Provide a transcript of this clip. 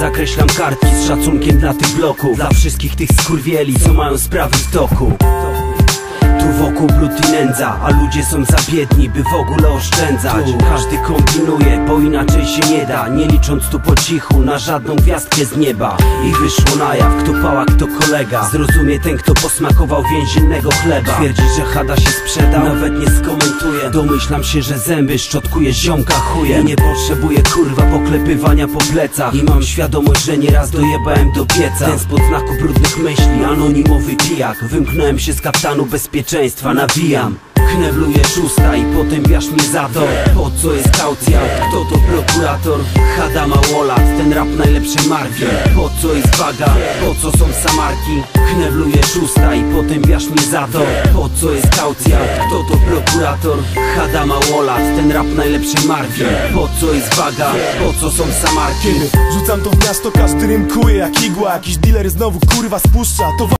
Zakreślam kartki z szacunkiem dla tych bloków. Dla wszystkich tych skurwieli, co mają sprawy w toku. Tu wokół brud i nędza, a ludzie są za biedni, by w ogóle oszczędzać. Tu. Każdy kombinuje, bo inaczej się nie da. Nie licząc tu po cichu na żadną gwiazdkę z nieba. I wyszło na jaw, kto pała, kto kolega. Zrozumie ten, kto posmakował więziennego chleba. Twierdzi, że chada się sprzedał, nawet nie skomentuje Domyślam się, że zęby szczotkuje ziomka chuje. I nie potrzebuję kurwa poklepywania po plecach. I mam świadomość, że nieraz dojebałem do pieca. Ten spod znaku brudnych myśli, anonimowy pijak. Wymknąłem się z kaftanu bezpieczeństwa, nawijam. Knebluję szósta i potępiasz mnie za to. Po co jest kaucja? Kto to prokurator? Hadama Wolat, ten rap najlepszej marki Po co jest waga? Po co są samarki? Knebluję szósta i potępiasz mnie za to Po co jest kaucja? Kto to prokurator? Hadama Wolat, ten rap najlepszej marki Po co jest waga? Po co są samarki? Rzucam to w miasto, każdy rymkuje jak igła Jakiś dealer znowu kurwa spuszcza to